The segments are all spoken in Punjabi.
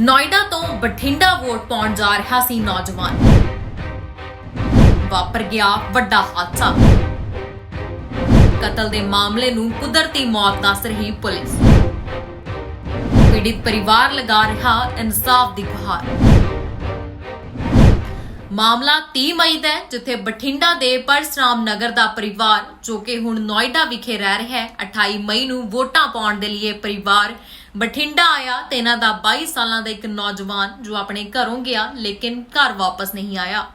ਨੋਇਡਾ ਤੋਂ ਬਠਿੰਡਾ ਵੋਟ ਪਾਉਣ ਜਾ ਰਿਹਾ ਸੀ ਨੌਜਵਾਨ। ਵਾਪਰ ਗਿਆ ਵੱਡਾ ਹਾਦਸਾ। ਕਤਲ ਦੇ ਮਾਮਲੇ ਨੂੰ ਕੁਦਰਤੀ ਮੌਤ ਦੱਸ ਰਹੀ ਪੁਲਿਸ। ਪੀੜਿਤ ਪਰਿਵਾਰ ਲਗਾ ਰਿਹਾ ਇਨਸਾਫ ਦੀ ਗੁਹਾਰ। ਮਾਮਲਾ 30 ਮਈ ਦਾ ਜਿੱਥੇ ਬਠਿੰਡਾ ਦੇ ਪਰਸਰਾਮ ਨਗਰ ਦਾ ਪਰਿਵਾਰ, ਜੋ ਕਿ ਹੁਣ ਨੋਇਡਾ ਵਿਖੇ ਰਹਿ ਰਿਹਾ ਹੈ 28 ਮਈ ਨੂੰ ਵੋਟਾਂ ਪਾਉਣ ਦੇ ਲਈ ਇਹ ਪਰਿਵਾਰ ਬਠਿੰਡਾ ਆਇਆ ਤੇ ਇਹਨਾਂ ਦਾ 22 ਸਾਲਾਂ ਦਾ ਇੱਕ ਨੌਜਵਾਨ ਜੋ ਆਪਣੇ ਘਰੋਂ ਗਿਆ, ਲੇਕਿਨ ਘਰ ਵਾਪਸ ਨਹੀਂ ਆਇਆ।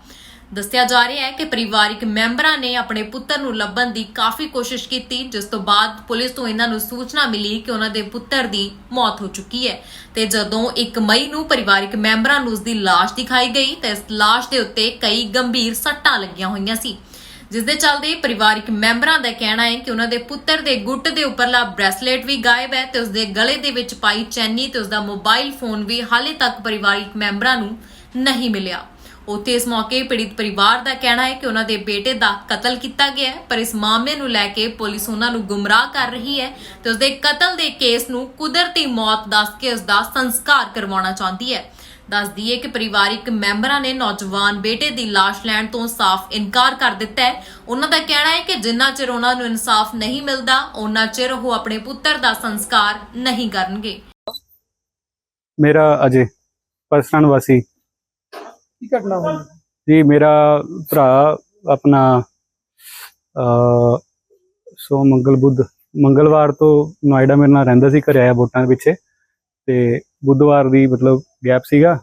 ਦੱਸਿਆ ਜਾ ਰਿਹਾ ਹੈ ਕਿ ਪਰਿਵਾਰਿਕ ਮੈਂਬਰਾਂ ਨੇ ਆਪਣੇ ਪੁੱਤਰ ਨੂੰ ਲੱਭਣ ਦੀ ਕਾਫੀ ਕੋਸ਼ਿਸ਼ ਕੀਤੀ, ਜਿਸ ਤੋਂ ਬਾਅਦ ਪੁਲਿਸ ਤੋਂ ਇਹਨਾਂ ਨੂੰ ਸੂਚਨਾ ਮਿਲੀ ਕਿ ਉਹਨਾਂ ਦੇ ਪੁੱਤਰ ਦੀ ਮੌਤ ਹੋ ਚੁੱਕੀ ਹੈ। ਤੇ ਜਦੋਂ 1 ਮਈ ਨੂੰ ਪਰਿਵਾਰਿਕ ਮੈਂਬਰਾਂ ਨੂੰ ਉਸ ਦੀ ਲਾਸ਼ ਦਿਖਾਈ ਗਈ, ਤਾਂ ਇਸ ਲਾਸ਼ ਦੇ ਉੱਤੇ ਕਈ ਗੰਭੀਰ ਸੱਟਾਂ ਲੱਗੀਆਂ ਹੋਈਆਂ ਸੀ। ਜਿਸ ਦੇ ਚੱਲਦੇ ਪਰਿਵਾਰਿਕ ਮੈਂਬਰਾਂ ਦਾ ਕਹਿਣਾ ਹੈ ਕਿ ਉਹਨਾਂ ਦੇ ਪੁੱਤਰ ਦੇ ਗੁੱਟ ਦੇ ਉੱਪਰਲਾ ਬ੍ਰੈਸਲੇਟ ਵੀ ਗਾਇਬ ਹੈ ਤੇ ਉਸ ਦੇ ਗਲੇ ਦੇ ਵਿੱਚ ਪਾਈ ਚੈਨੀ ਤੇ ਉਸ ਦਾ ਮੋਬਾਈਲ ਫੋਨ ਵੀ ਹਾਲੇ ਤੱਕ ਪਰਿਵਾਰਿਕ ਮੈਂਬਰਾਂ ਨੂੰ ਨਹੀਂ ਮਿਲਿਆ। ਉੱਥੇ ਇਸ ਮੌਕੇ ਪੀੜਿਤ ਪਰਿਵਾਰ ਦਾ ਕਹਿਣਾ ਹੈ ਕਿ ਉਹਨਾਂ ਦੇ ਬੇਟੇ ਦਾ ਕਤਲ ਕੀਤਾ ਗਿਆ ਹੈ, ਪਰ ਇਸ ਮਾਮਲੇ ਨੂੰ ਲੈ ਕੇ ਪੁਲਿਸ ਉਹਨਾਂ ਨੂੰ ਗੁੰਮਰਾਹ ਕਰ ਰਹੀ ਹੈ ਤੇ ਉਸ ਦੇ ਕਤਲ ਦੇ ਕੇਸ ਨੂੰ ਕੁਦਰਤੀ ਮੌਤ ਦੱਸ ਕੇ ਉਸ ਦਾ ਸੰਸਕਾਰ ਕਰਵਾਉਣਾ ਚਾਹੁੰਦੀ ਹੈ। ਦੱਸ ਦਈਏ ਕਿ ਪਰਿਵਾਰਿਕ ਮੈਂਬਰਾਂ ਨੇ ਨੌਜਵਾਨ ਬੇਟੇ ਦੀ ਲਾਸ਼ ਲੈਣ ਤੋਂ ਸਾਫ਼ ਇਨਕਾਰ ਕਰ ਦਿੱਤਾ ਹੈ। ਉਹਨਾਂ ਦਾ ਕਹਿਣਾ ਹੈ ਕਿ ਜਿੰਨਾ ਚਿਰ ਉਹਨਾਂ ਨੂੰ ਇਨਸਾਫ ਨਹੀਂ ਮਿਲਦਾ ਉਹਨਾਂ ਚਿਰ ਉਹ ਆਪਣੇ ਪੁੱਤਰ ਦਾ ਸੰਸਕਾਰ ਨਹੀਂ ਕਰਨਗੇ। ਮੇਰਾ ਅਜੇ ਪਰਸਨ ਵਾਸੀ। ਕੀ ਘਟਨਾ ਹੋਈ? ਜੀ ਮੇਰਾ ਭਰਾ ਆਪਣਾ ਅ ਸੋ ਮੰਗਲ ਬੁੱਧ ਮੰਗਲਵਾਰ ਤੋਂ ਨੋਇਡਾ ਮੇਰੇ ਨਾਲ ਰਹਿੰਦਾ ਸੀ ਘਰੇ ਆਇਆ ਵੋਟਾਂ ਦੇ ਪਿੱਛੇ। ਤੇ ਬੁੱਧਵਾਰ ਦੀ ਮਤਲਬ ਗੈਪ ਸੀਗਾ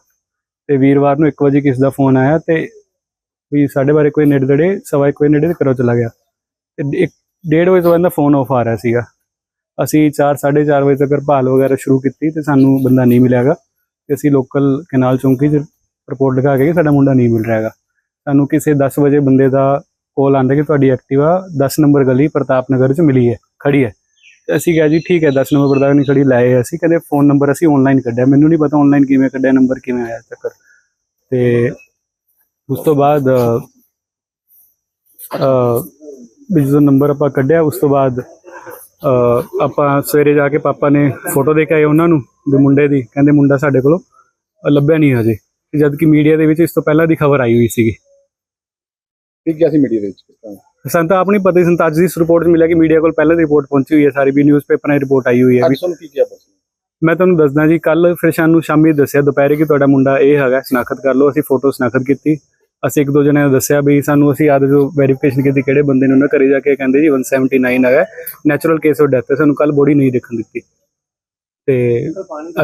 ਤੇ ਵੀਰਵਾਰ ਨੂੰ 1 ਵਜੇ ਕਿਸ ਦਾ ਫੋਨ ਆਇਆ ਤੇ ਵੀ ਸਾਡੇ ਬਾਰੇ ਕੋਈ ਨੇੜੇ ਤੇੜੇ, ਸਵਾ ਇੱਕ ਵਜੇ ਨੇੜੇ ਤੇ ਘਰੋਂ ਚਲਾ ਗਿਆ। ਤੇ ਇੱਕ, ਡੇਢ ਵਜੇ ਤੋਂ ਬਾਅਦ ਫੋਨ ਆਫ ਆ ਰਿਹਾ ਸੀਗਾ। ਅਸੀਂ 4 4:30 ਵਜੇ ਤੱਕ ਭਾਲ ਵਗੈਰਾ ਸ਼ੁਰੂ ਕੀਤੀ ਤੇ ਸਾਨੂੰ ਬੰਦਾ ਨਹੀਂ ਮਿਲਿਆਗਾ ਤੇ ਅਸੀਂ ਲੋਕਲ ਕੈਨਾਲ ਚੌਂਕੀ 'ਚ ਰਿਪੋਰਟ ਲਿਖਾ ਕੇ ਕਿ ਸਾਡਾ ਮੁੰਡਾ ਨਹੀਂ ਮਿਲ ਰਿਹਾਗਾ ਸਾਨੂੰ ਕਿਸੇ 10 ਵਜੇ ਬੰਦੇ ਦਾ ਕੋਲ ਆਂਦਾ ਕਿ ਤੁਹਾਡੀ ਐਕਟਿਵਾ 10 ਨੰਬਰ ਗਲੀ ਪ੍ਰਤਾਪ ਨਗਰ 'ਚ ਮਿਲੀ ਹੈ, ਖੜੀ ਹੈ। ਅਸੀਂ ਕਿਹਾ ਜੀ ਠੀਕ ਹੈ 10 ਨੰਬਰ ਪ੍ਰਤਾਪ ਖੜੀ ਲਾਏ ਅਸੀਂ। ਕਹਿੰਦੇ ਫੋਨ ਨੰਬਰ ਅਸੀਂ ਆਨਲਾਈਨ ਕੱਢਿਆ। ਮੈਨੂੰ ਨਹੀਂ ਪਤਾ ਆਨਲਾਈਨ ਕਿਵੇਂ ਕੱਢਿਆ ਨੰਬਰ ਕਿਵੇਂ ਆਇਆ ਚੱਕਰ ਤੇ ਉਸ ਤੋਂ ਬਾਅਦ ਅ, ਜਦੋਂ ਨੰਬਰ ਆਪਾਂ ਕੱਢਿਆ ਉਸ ਤੋਂ ਬਾਅਦ ਆਪਾਂ ਸਵੇਰੇ ਜਾ ਕੇ ਪਾਪਾ ਨੇ ਫੋਟੋ ਦੇ ਕੇ ਆਏ ਉਹਨਾਂ ਨੂੰ ਵੀ ਮੁੰਡੇ ਦੀ। ਕਹਿੰਦੇ ਮੁੰਡਾ ਸਾਡੇ ਕੋਲੋਂ ਲੱਭਿਆ ਨਹੀਂ ਹਜੇ। ਤੇ ਜਦ ਕਿ ਮੀਡੀਆ ਦੇ ਵਿੱਚ ਇਸ ਤੋਂ ਪਹਿਲਾਂ ਦੀ ਖਬਰ ਆਈ ਹੋਈ ਸੀਗੀ। ਠੀਕ ਗਿਆ ਸੀ ਮੀਡੀਆ ਦੇ ਵਿੱਚ ਸਾਨੂੰ ਤਾਂ ਆਪ ਨਹੀਂ ਪਤਾ ਸੀ ਅੱਜ ਦੀ ਰਿਪੋਰਟ 'ਚ ਮਿਲਿਆ ਕਿ ਮੀਡੀਆ ਕੋਲ ਪਹਿਲਾਂ ਰਿਪੋਰਟ ਪਹੁੰਚੀ ਹੋਈ ਹੈ ਸਾਰੀ ਵੀ ਨਿਊਜ਼ਪੇਪਰਾਂ ਦੀ ਰਿਪੋਰਟ ਆਈ ਹੋਈ ਹੈ ਅੱਜ ਵੀ ਤੁਹਾਨੂੰ ਕੀ ਕਿਹਾ ਪੁਲਿਸ ਨੇ ਮੈਂ ਤੁਹਾਨੂੰ ਦੱਸਦਾ ਜੀ ਕੱਲ ਫਿਰ ਸਾਨੂੰ ਸ਼ਾਮੀ ਦੱਸਿਆ ਦੁਪਹਿਰੇ ਕਿ ਤੁਹਾਡਾ ਮੁੰਡਾ ਇਹ ਹੈਗਾ ਸ਼ਨਾਖਤ ਕਰ ਲਓ ਅਸੀਂ ਫੋਟੋ ਸ਼ਨਾਖਤ ਕੀਤੀ। ਅਸੀਂ ਇੱਕ ਦੋ ਜਣਿਆਂ ਨੂੰ ਦੱਸਿਆ ਵੀ ਸਾਨੂੰ ਅਸੀਂ ਆਦ ਜੋ ਵੈਰੀਫਿਕੇਸ਼ਨ ਕੀਤੀ ਕਿਹੜੇ ਬੰਦੇ ਨੇ ਉਹਨਾਂ ਘਰੇ ਜਾ ਕੇ ਕਹਿੰਦੇ ਜੀ 179 ਹੈਗਾ ਨੈਚੁਰਲ ਕੇਸ ਆਫ ਡੈਥ ਹੈ ਸਾਨੂੰ ਕੱਲ ਬੋਡੀ ਨਹੀਂ ਦੇਖਣ ਦਿੱਤੀ। ਤੇ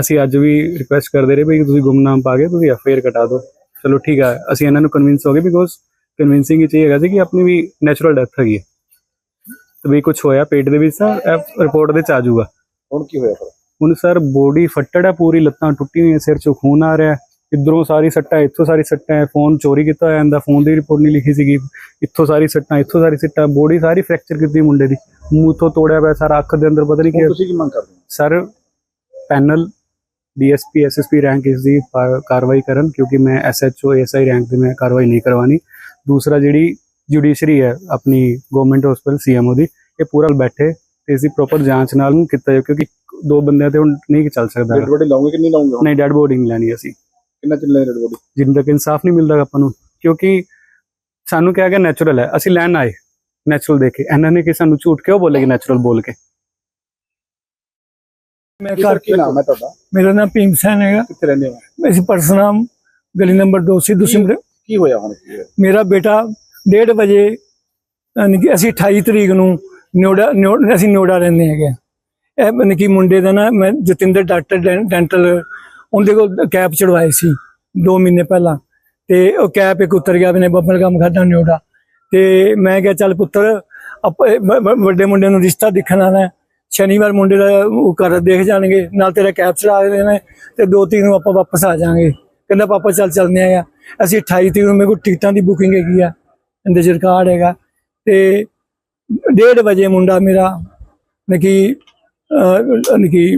ਅਸੀਂ ਅੱਜ ਵੀ ਰਿਕੁਐਸਟ ਕਰਦੇ ਰਹੇ ਵੀ ਤੁਸੀਂ ਗੁੰਮਨਾਮ ਪਾ ਕੇ ਤੁਸੀਂ ਐਫਆਈਆਰ ਕਟਾ ਦਿਓ। ਚਲੋ ਠੀਕ ਹੈ ਅਸੀਂ ਇਹਨਾਂ ਨੂੰ ਕਨਵਿੰਸ ਹੋ ਗਏ ਬਿਕੋਜ਼ ਕਨਵਿੰਸਿੰਗ ਇਹ ਹੈਗਾ ਸੀ ਕਿ ਆਪਣੀ ਵੀ ਨੈਚੁਰਲ ਡੈਥ ਹੈਗੀ ਹੈ। ਤੇ ਵੀ ਕੁਝ ਹੋਇਆ ਪੇਟ ਦੇ ਵਿੱਚ ਤਾਂ ਰਿਪੋਰਟ ਦੇ ਚ ਆ ਜਾਊਗਾ। ਹੁਣ ਕੀ ਹੋਇਆ ਫਿਰ? ਹੁਣ ਸਰ ਬੋਡੀ ਫੱਟੜ ਹੈ ਪੂਰੀ ਲੱਤਾਂ ਟੁੱਟੀਆਂ ਹੋਈਆਂ ਸਿਰ ਚੋਂ ਖੂਨ ਆ ਰਿਹਾ ਹੈ। ਇਧਰੋਂ ਸਾਰੀ ਸੱਟਾਂ ਇੱਥੋਂ ਸਾਰੀ ਸੱਟਾਂ ਹੈ ਫੋਨ ਚੋਰੀ ਕੀਤਾ ਹੋਇਆ ਇਹਦਾ ਫੋਨ ਦੀ ਰਿਪੋਰਟ ਨਹੀਂ ਲਿਖੀ ਸੀਗੀ। ਇੱਥੋਂ ਸਾਰੀ ਸੱਟਾਂ ਇੱਥੋਂ ਸਾਰੀ ਸੱਟਾਂ ਬੋਡੀ ਸਾਰੀ ਫ੍ਰੈਕਚਰ ਕੀਤੀ ਮੁੰਡੇ ਦੀ। ਮੂੰਹ ਤੋਂ ਤੋੜਿਆ ਹੋਇਆ ਸਾਰਾ ਅੱਖ ਦੇ ਅੰਦਰ ਪਤਾ ਨਹੀਂ ਕੀ ਤੁਸੀਂ ਕੀ ਮੰਗ ਕਰਦੇ ਹੋ? Sir panel DSP SSP rank ਇਸ ਦੀ ਕਾਰਵਾਈ ਕਰਨ ਕਿਉਂਕਿ ਮੈਂ ਐਸਐਚਓ ਐਸਆਈ ਰੈਂਕ ਦੀ ਮੈਂ ਕਾਰਵਾਈ ਨਹੀਂ ਕਰਵਾਣੀ ਦੂਸਰਾ ਜਿਹੜੀ ਜੁਡੀਸ਼ਰੀ ਹੈ ਆਪਣੀ ਗਵਰਨਮੈਂਟ ਹਸਪੀਟਲ ਸੀਐਮਓ ਦੀ ਇਹ ਪੂਰਾ ਬੈਠੇ ਤੇ ਇਸ ਦੀ ਪ੍ਰੋਪਰ ਜਾਂਚ ਨਾਲ ਨੂੰ ਕੀਤਾ ਜਾਵੇ ਕਿਉਂਕਿ ਦੋ ਬੰਦਿਆਂ ਤੇ ਹੁਣ ਨਹੀਂ ਚੱਲ ਸਕਦਾ ਡੈਡ ਬੋਡੀ ਲਾਉਂਗੇ ਕਿ ਨਹੀਂ ਲਾਉਂਗੇ? ਨਹੀਂ ਡੈਡ ਬੋਡੀ ਨਹੀਂ ਲੈਣੀ ਅਸੀਂ। ਕਿੰਨਾ ਚੱਲੇ ਡੈਡ ਬੋਡੀ ਜਿੰਨ ਤੱਕ ਇਨਸਾਫ ਨਹੀਂ ਮਿਲਦਾ ਆਪਾਂ ਨੂੰ ਕਿਉਂਕਿ ਸਾਨੂੰ ਕਿਹਾ ਗਿਆ ਨੈਚੁਰਲ ਹੈ ਅਸੀਂ ਲੈਣ ਆਏ ਨੈਚੁਰਲ ਦੇ ਕੇ। ਇਹਨਾਂ ਨੇ ਕਿ ਸਾਨੂੰ ਝੂਠ ਕਿਉਂ ਬੋਲੇਗੇ ਨੈਚੁਰਲ ਬੋਲ ਕੇ? ਮੈਂ ਘਰ ਕੀ ਨਾਮ ਹੈ ਤੁਹਾਡਾ? ਮੇਰਾ ਨਾਮ ਭੀਮ ਸੈਨ ਹੈਗਾ। ਕਿੱਥੇ ਰਹਿੰਦੇ ਹੋ? ਅਸੀਂ ਪਰਸਨਾਮ ਗਲੀ ਨੰਬਰ 2 ਸਿੱਧੂ ਸਿਮਰ ਕੀ ਹੋਇਆ ਹੁਣ? ਕੀ ਹੋਇਆ? ਮੇਰਾ ਬੇਟਾ 1:30 ਵਜੇ, ਯਾਨੀ ਕਿ ਅਸੀਂ 28 ਤਰੀਕ ਨੂੰ ਨਿਓੜਾ ਨਿਓ- ਅਸੀਂ ਨਿਓੜਾ ਰਹਿੰਦੇ ਹੈਗੇ ਆ। ਇਹ ਯਾਨੀ ਕਿ ਮੁੰਡੇ ਦਾ ਨਾ, ਮੈਂ ਜਤਿੰਦਰ ਡਾਕਟਰ ਡੈਂ- ਡੈਂਟਲ, ਉਹਦੇ ਕੋਲ ਕੈਪ ਚੜਵਾਏ ਸੀ 2 ਮਹੀਨੇ ਪਹਿਲਾਂ। ਤੇ ਉਹ ਕੈਪ ਇੱਕ ਉਤਰ ਗਿਆ ਮੈਨੇ ਬੱਬਲ ਕੰਮ ਖਾਦਾ ਨਿਓੜਾ ਤੇ ਮੈਂ ਕਿਹਾ, ਚੱਲ ਪੁੱਤਰ, ਆਪਾਂ ਵੱਡੇ ਮੁੰਡੇ ਨੂੰ ਰਿਸ਼ਤਾ ਦਿਖਣ ਆਣਾ ਸ਼ਨੀਵਾਰ ਮੁੰਡੇ ਦਾ ਉਹ ਕਰ ਦੇਖ ਜਾਣਗੇ, ਨਾਲ ਤੇਰਾ ਕੈਪ ਚੜਾ ਦੇਣਾ ਤੇ ਦੋ ਤਿੰਨ ਨੂੰ ਆਪਾਂ ਵਾਪਸ ਆ ਜਾਾਂਗੇ ਕਹਿੰਦਾ, ਪਾਪਾ, ਚੱਲ ਚੱਲਦੇ ਆ ਅਸੀਂ 28 ਤਰੀਕ ਨੂੰ ਮੇਰੇ ਕੋਲ ਟਿਕਟਾਂ ਦੀ ਬੁਕਿੰਗ ਹੈਗੀ ਆ ਇਹਦੇ ਚ ਰਿਕਾਰਡ ਹੈਗਾ। ਤੇ 1:30 ਵਜੇ ਮੁੰਡਾ ਮੇਰਾ ਨਕੀ ਨਕੀ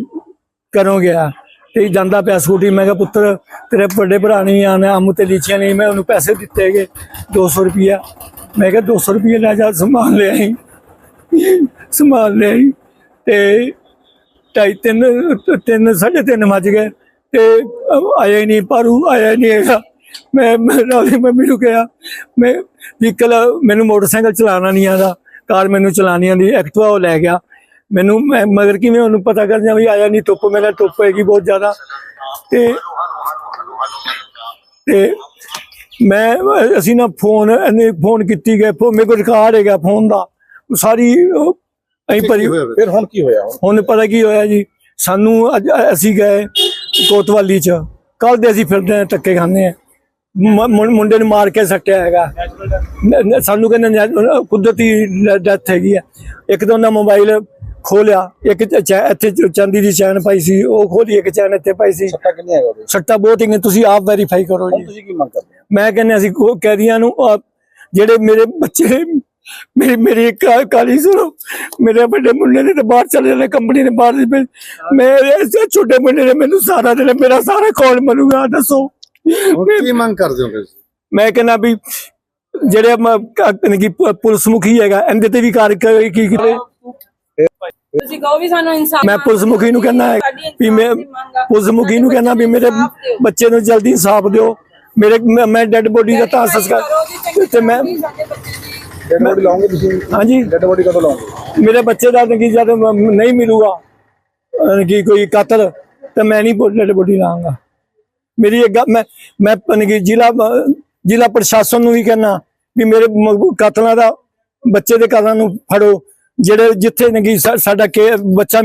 ਕਰੋ ਗਿਆ ਤੇ ਜਾਂਦਾ ਪਿਆ ਸਕੂਟੀ। ਮੈਂ ਕਿਹਾ, ਪੁੱਤਰ, ਤੇਰੇ ਵੱਡੇ ਭਰਾ ਨੇ ਆਣਾ ਅੰਮ ਤੇ ਲੀਚੀਆਂ ਨਹੀਂ, ਮੈਂ ਉਹਨੂੰ ਪੈਸੇ ਦਿੱਤੇ ਹੈਗੇ 200 ਰੁਪਿਆ ਮੈਂ ਕਿਹਾ 200 ਰੁਪਏ ਲੈ ਜਾ, ਸਮਾਨ ਲੈ ਆਈ, ਸਮਾਨ ਲੈ ਆਈ। ਤੇ ਢਾਈ ਤਿੰਨ ਤਿੰਨ, ਸਾਢੇ ਤਿੰਨ ਵੱਜ ਗਏ ਤੇ ਆਇਆ ਹੀ ਨਹੀਂ, ਪਾਰੂ ਆਇਆ ਨਹੀਂ ਹੈਗਾ। ਮੈਂ ਉਹਦੀ ਮੰਮੀ ਨੂੰ ਕਿਹਾ ਮੈਂ ਵਹੀਕਲ ਮੈਨੂੰ ਮੋਟਰਸਾਈਕਲ ਚਲਾਉਣਾ ਨਹੀਂ ਆਉਂਦਾ ਕਾਰ ਮੈਨੂੰ ਚਲਾਉਣੀ ਆਉਂਦੀ ਐਕਟਿਵਾ ਉਹ ਲੈ ਗਿਆ। ਮੈਨੂੰ ਮੈਂ ਮਗਰ ਕਿਵੇਂ ਉਹਨੂੰ ਪਤਾ ਕਰ ਜਾ ਵੀ ਆਇਆ ਨਹੀਂ ਧੁੱਪ ਮੇਰਾ ਧੁੱਪ ਹੈਗੀ ਬਹੁਤ ਜ਼ਿਆਦਾ। ਤੇ ਤੇ ਮੈਂ ਅਸੀਂ ਨਾ ਫੋਨ ਇਹਨੇ ਫੋਨ ਕੀਤੀ ਗਏ ਫੋ ਮੇਰੇ ਕੋਲ ਰਿਕਾਰਡ ਹੈਗਾ ਫੋਨ ਦਾ। ਉਹ ਸਾਰੀ ਅਸੀਂ ਭਰੀ। ਫਿਰ? ਹੁਣ ਕੀ ਹੋਇਆ? ਹੁਣ ਪਤਾ ਕੀ ਹੋਇਆ ਜੀ ਸਾਨੂੰ ਅੱਜ ਅਸੀਂ ਗਏ ਕੋਤਵਾਲੀ ਚ। ਕੱਲ ਦੇ ਅਸੀਂ ਫਿਰਦੇ ਆ ਧੱਕੇ ਖਾਂਦੇ ਆ ਮੁੰਡੇ ਨੂੰ ਮਾਰ ਕੇ ਸੱਟਿਆ ਹੈਗਾ। ਸਾਨੂੰ ਕਹਿੰਦੇ ਕੁਦਰਤੀ ਡੈਥ ਹੈਗੀ ਆ। ਇੱਕ ਤਾਂ ਉਹਨਾਂ ਮੋਬਾਈਲ ਖੋਲਿਆ ਇੱਕ ਇੱਥੇ ਚਾਂਦੀ ਦੀ ਚੈਨ ਪਾਈ ਸੀ ਉਹ ਖੋਲੀ ਇੱਕ ਚੈਨ ਇੱਥੇ ਪਾਈ ਸੀ। ਸੱਟਾ ਕਿੰਨੀ ਹੈਗਾ ਉਹਦੇ ਸੱਟਾ ਬਹੁਤ ਹੀ ਤੁਸੀਂ ਆਪ ਵੈਰੀਫਾਈ ਕਰੋ ਜੀ। ਤੁਸੀਂ ਕੀ ਮੰਗ ਕਰਦੇ ਹੋ? ਮੈਂ ਕਹਿੰਦਾ ਅਸੀਂ ਕੋ- ਕੈਦੀਆਂ ਨੂੰ ਜਿਹੜੇ ਮੇਰੇ ਬੱਚੇ ਮੇਰੀ ਮੇਰੀ ਕਾਲੀ ਸੁਣੋ ਮੇਰੇ ਵੱਡੇ ਮੁੰਡੇ ਨੇ ਤਾਂ ਬਾਹਰ ਚਲੇ ਜਾਣਾ ਕੰਪਨੀ ਨੇ ਬਾਹਰ ਮੇਰੇ ਛੋਟੇ ਮੁੰਡੇ ਨੇ ਮੈਨੂੰ ਸਾਰਾ ਦਿਨ ਮੇਰਾ ਸਾਰਾ ਕੌਣ ਮਨੂਗਾ ਦੱਸੋ। ਹੁਣ ਕੀ ਮੰਗ ਕਰਦੇ ਹੋ ਤੁਸੀਂ ਮੈਂ ਕਹਿੰਦਾ ਵੀ ਜਿਹੜੇ ਮ- ਕ- ਯਾਨੀ ਕਿ ਪ- ਪੁਲਿਸ ਮੁਖੀ ਹੈਗਾ ਇਹਦੇ ਤੇ ਵੀ ਕਾਰਵਾਈ ਕੀ ਕੀਤੇ ਤੁਸੀਂ ਕਹੋ ਵੀ ਸਾਨੂੰ ਇਨਸਾਫ ਮੈਂ ਪੁਲਿਸ ਮੁਖੀ ਨੂੰ ਕਹਿੰਦਾ ਹੈ ਵੀ ਮੈਂ ਪੁਲਿਸ ਮੁਖੀ ਨੂੰ ਕਹਿੰਦਾ ਵੀ ਮੇਰੇ ਬੱਚੇ ਨੂੰ ਜਲਦੀ ਇਨਸਾਫ ਦਿਓ। ਮੇਰੇ ਮੈਂ- ਮੈਂ ਡੈੱਡ ਬੋਡੀ ਦਾ ਤਾਂ ਸੰਸਕਾਰ ਤੇ ਮੈਂ ਡੈਡ ਬੋਡੀ ਲਾਉਂਗੇ ਤੁਸੀਂ? ਹਾਂਜੀ। ਡੈਡ ਬੋਡੀ ਕਦੋਂ ਲਾਉਂਗੇ ਮੇਰੇ ਬੱਚੇ ਦਾ ਜਦ ਮ- ਨਹੀਂ ਮਿਲੂਗਾ ਕਿ ਕੋਈ ਕਾਤਲ ਤਾਂ ਮੈਂ ਨਹੀਂ ਡੈਡ ਬੋਡੀ ਲਾਂਗਾ ਮੇਰੀ ਇੱਕ ਗੱਲ- ਮੈਂ ਮੈਂ ਨਕੀ ਜ਼ਿਲ੍ਹਾ ਜ਼ਿਲ੍ਹਾ ਪ੍ਰਸ਼ਾਸਨ ਨੂੰ ਵੀ ਕਹਿਣਾ ਵੀ ਮੇਰੇ ਕਾਤਲਾਂ ਦਾ ਬੱਚੇ ਦੇ ਕਾਤਲਾਂ ਨੂੰ ਫੜੋ ਜਿਹੜੇ ਜਿੱਥੇ ਨਕੀ ਸਾਡਾ ਕੇ ਬੱਚਾ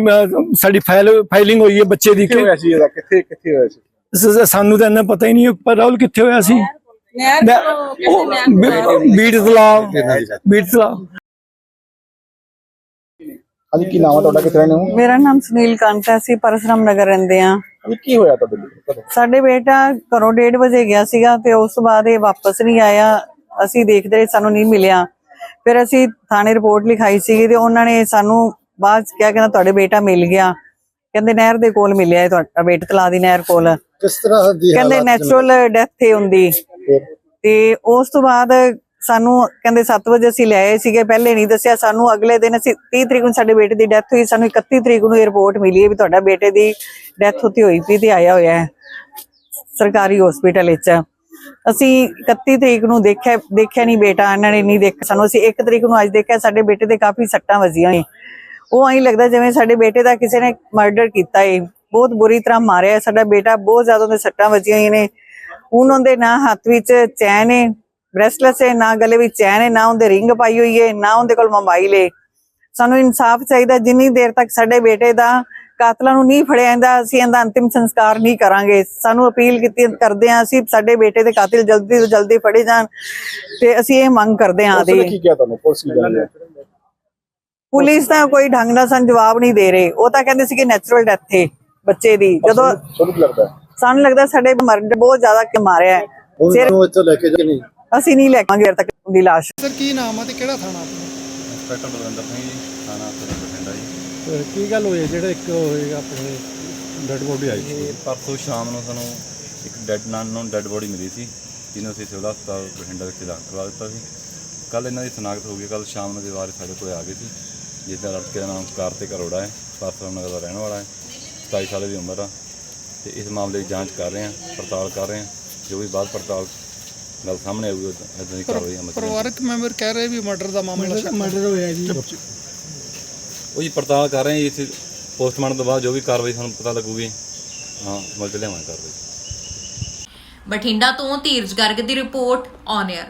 ਸਾਡੀ ਫਾਈਲ ਫਾਈਲਿੰਗ ਹੋਈ ਹੈ ਬੱਚੇ ਦੀ। ਕਿੱਥੇ ਹੋਇਆ ਸੀ ਇਹਦਾ? ਕਿੱਥੇ ਕਿੱਥੇ ਹੋਇਆ ਸੀ? ਸਾਨੂੰ ਤਾਂ ਇੰਨਾ ਪਤਾ ਹੀ ਨਹੀਂ ਪਰ ਰਾਹੁਲ ਕਿੱਥੇ ਹੋਇਆ ਸੀ? ਨਹਿਰ ਮੈਂ- ਚੋਂ ਉਹ ਹਾਂਜੀ ਕੀ ਨਾਮ ਹੈ ਤੁਹਾਡਾ? ਕਿੱਥੇ ਰਹਿੰਦੇ ਹੋ? ਮੇਰਾ ਨਾਮ ਸੁਨੀਲ ਕੰਤ ਹੈ ਅਸੀਂ ਪਰਸਰਾਮ ਨਗਰ ਰਹਿੰਦੇ ਆ ਹਾਂਜੀ ਕੀ ਹੋਇਆ ਤੁਹਾਡੇ ਸਾਡੇ ਬੇਟਾ ਘਰੋਂ 1:30 ਵਜੇ ਗਿਆ ਸੀਗਾ ਤੇ ਉਸ ਤੋਂ ਬਾਅਦ ਇਹ ਵਾਪਸ ਨਹੀਂ ਆਇਆ। ਅਸੀਂ ਦੇਖਦੇ ਰਹੇ ਸਾਨੂੰ ਨਹੀਂ ਮਿਲਿਆ। ਫਿਰ ਅਸੀਂ ਥਾਣੇ ਰਿਪੋਰਟ ਲਿਖਾਈ ਸੀਗੀ ਤੇ ਉਹਨਾਂ ਨੇ ਸਾਨੂੰ ਬਾਅਦ 'ਚ ਕਿਹਾ ਕਹਿੰਦਾ ਤੁਹਾਡੇ ਬੇਟਾ ਮਿਲ ਗਿਆ। ਕਹਿੰਦੇ ਨਹਿਰ ਦੇ ਕੋਲ ਮਿਲਿਆ ਹੈ ਤੁਹਾਡਾ ਬੇਟ ਤਲਾ ਦੀ ਨਹਿਰ ਕੋਲ। ਕਿਸ ਤਰ੍ਹਾਂ ਦੀ ਕਹਿੰਦੇ ਨੈਚੁਰਲ ਡੈਥ ਹੈ ਹੁੰਦੀ। ਤੇ ਉਸ ਤੋਂ ਬਾਅਦ ਸਾਨੂੰ ਕਹਿੰਦੇ 7 ਵਜੇ ਅਸੀਂ ਲੈ ਆਏ ਸੀਗੇ, ਪਹਿਲੇ ਨਹੀਂ ਦੱਸਿਆ। ਸਾਨੂੰ ਅਗਲੇ ਦਿਨ ਅਸੀਂ 30 ਤਰੀਕ ਨੂੰ ਸਾਡੇ ਬੇਟੇ ਦੀ ਡੈਥ ਹੋਈ, ਸਾਨੂੰ 31 ਤਰੀਕ ਨੂੰ ਇਹ ਰਿਪੋਰਟ ਮਿਲੀ ਹੈ ਵੀ ਤੁਹਾਡਾ ਬੇਟੇ ਦੀ ਡੈਥ ਉੱਥੇ ਹੋਈ ਪਈ ਤੇ ਆਇਆ ਹੋਇਆ ਹੈ, ਸਰਕਾਰੀ ਹਸਪੀਟਲ ਵਿੱਚ। ਅਸੀਂ 31 ਤਰੀਕ ਨੂੰ ਦੇਖਿਆ ਦੇਖਿਆ ਨਹੀਂ ਬੇਟਾ, ਇਹਨਾਂ ਨੇ ਨਹੀਂ ਦੇਖਿਆ। ਸਾਨੂੰ ਅਸੀਂ 1 ਤਰੀਕ ਨੂੰ ਅੱਜ ਦੇਖਿਆ, ਸਾਡੇ ਬੇਟੇ ਦੇ ਕਾਫੀ ਸੱਟਾਂ ਵਜੀਆਂ ਹੋਈ ਉਹ ਐਂ ਲੱਗਦਾ ਜਿਵੇਂ ਸਾਡੇ ਬੇਟੇ ਦਾ ਕਿਸੇ ਨੇ ਮਰਡਰ ਕੀਤਾ ਏ। ਬਹੁਤ ਬੁਰੀ ਤਰ੍ਹਾਂ ਮਾਰਿਆ, ਸਾਡਾ ਬੇਟਾ ਬਹੁਤ ਜ਼ਿਆਦਾ ਉਹਦੇ ਸੱਟਾਂ ਵਜੀਆਂ ਹੋਈਆਂ ਨੇ। ਹੁਣ ਉਹਦੇ ਨਾ ਹੱਥ ਵਿੱਚ ਚੈਨ ਹੈ ਬ੍ਰੈਸਲੈਸ ਹੈ ਨਾ ਗਲੇ ਵਿੱਚ ਚੈਨ ਹੈ ਨਾ ਉਹਦੇ ਰਿੰਗ ਪਾਈ ਹੋਈ ਹੈ ਨਾ ਉਹਦੇ ਕੋਲ ਮੋਬਾਈਲ ਹੈ। ਸਾਨੂੰ ਇਨਸਾਫ ਚਾਹੀਦਾ ਜਿੰਨੀ ਦੇਰ ਤੱਕ ਸਾਡੇ ਬੇਟੇ ਦਾ ਕਾਤਲਾਂ ਨੂੰ ਨਹੀਂ ਫੜਿਆ ਜਾਂਦਾ ਅਸੀਂ ਇਹਦਾ ਅੰਤਿਮ ਸੰਸਕਾਰ ਨਹੀਂ ਕਰਾਂਗੇ। ਸਾਨੂੰ ਅਪੀਲ ਕੀਤੀ ਕਰਦੇ ਹਾਂ ਅਸੀਂ ਸਾਡੇ ਬੇਟੇ ਦੇ ਕਾਤਿਲ ਜਲਦੀ ਤੋਂ ਜਲਦੀ ਫੜੇ ਜਾਣ ਤੇ ਅਸੀਂ ਇਹ ਮੰਗ ਕਰਦੇ ਉਸਨੇ ਦੀ ਕੀ ਕਿਹਾ ਤੁਹਾਨੂੰ? ਪੁਲਿਸ ਕੀ ਕਹਿੰਦੀ ਹੈ ਪੁਲਿਸ ਤਾਂ ਕੋਈ ਢੰਗ ਨਾਲ ਸਾਨੂੰ ਜਵਾਬ ਨਹੀਂ ਦੇ ਰਹੇ। ਉਹ ਤਾਂ ਕਹਿੰਦੇ ਸੀ ਕਿ ਨੈਚੁਰਲ ਡੈਥ ਹੈ ਬੱਚੇ ਦੀ। ਜਦੋਂ ਤੁਹਾਨੂੰ ਲੱਗਦਾ? ਸਾਨੂੰ ਲੱਗਦਾ ਸਾਡੇ ਮਰਡ ਬਹੁਤ ਜ਼ਿਆਦਾ ਕਿ ਮਾਰਿਆ ਹੈ। ਸਿਰ ਉਹਨੂੰ ਇੱਥੋਂ ਲੈ ਕੇ ਜਾ ਨਹੀਂ ਅਸੀਂ ਨਹੀਂ ਲੈ ਕੇ ਤੱਕ ਦੀ ਲਾਸ਼। ਸਰ ਕੀ ਨਾਮ ਆ ਤੇ ਕਿਹੜਾ ਥਾਣਾ ਆਪਣਾ? ਇੰਸਪੈਕਟਰ ਬਲਵਿੰਦਰ ਸਿੰਘ ਜੀ ਥਾਣਾ ਸਦਰ ਬਠਿੰਡਾ ਜੀ। ਕੀ ਗੱਲ ਹੋਈ ਜਿਹੜਾ ਇੱਕ ਹੋਏਗਾ ਆਪਣੇ ਡੈਡ ਬੋਡੀ ਆਈ ਇਹ ਪਰਸੋਂ ਸ਼ਾਮ ਨੂੰ ਸਾਨੂੰ ਇੱਕ ਡੈਡ ਨਾਨ ਨੂੰ ਡੈਡ ਬੋਡੀ ਮਿਲੀ ਸੀ ਜਿਹਨੂੰ ਅਸੀਂ ਸਿਵਲ ਹਸਪਤਾਲ ਬਠਿੰਡਾ ਵਿੱਚ ਦਾਖਲ ਕਰਵਾ ਦਿੱਤਾ ਸੀ। ਕੱਲ ਇਹਨਾਂ ਦੀ ਸਨਾਖਤ ਹੋ ਗਈ ਕੱਲ ਸ਼ਾਮ ਨੂੰ ਦੇ ਵਾਰਿਸ ਸਾਡੇ ਕੋਲ ਆ ਗਏ ਸੀ ਜਿਸ ਦਾ ਲੜਕੇ ਦਾ ਨਾਮ ਕਾਰਤਿਕ ਅਰੋੜਾ ਹੈ ਪਰਸੋਂ ਨਗਰ ਦਾ ਰਹਿਣ ਵਾਲਾ ਹੈ 27 ਸਾਲ ਦੀ ਉਮਰ ਆ। ਤੇ ਇਸ ਮਾਮਲੇ ਦੀ ਜਾਂਚ ਕਰ ਰਹੇ ਹਾਂ ਪੜਤਾਲ ਕਰ ਰਹੇ ਹਾਂ ਜੋ ਵੀ ਬਾਅਦ ਪੜਤਾਲ ਗੱਲ ਸਾਹਮਣੇ ਆਊਗੀ ਇਦਾਂ ਦੀ ਕਾਰਵਾਈ ਅਮਲ ਚ ਲਿਆਂਦੀ ਪਰਿਵਾਰਕ ਮੈਂਬਰ ਕਹਿ ਰਹੇ ਵੀ ਮਰਡਰ ਦਾ ਮਾਮਲਾ ਸ਼ੱਕ ਮਰਡਰ ਹੋਇਆ ਜੀ। ਉਹ ਜੀ ਪੜਤਾਲ ਕਰ ਰਹੇ ਹਾਂ ਜੀ ਇਸ ਪੋਸਟਮਾਰਟਮ ਤੋਂ ਬਾਅਦ ਜੋ ਵੀ ਕਾਰਵਾਈ ਸਾਨੂੰ ਪਤਾ ਲੱਗੂਗੀ ਹਾਂ ਅਮਲ ਚ ਲਿਆਵਾਂਗੇ ਕਾਰਵਾਈ। ਬਠਿੰਡਾ ਤੋਂ ਧੀਰਜ ਗਰਗ ਦੀ ਰਿਪੋਰਟ ਔਨ 에ਅਰ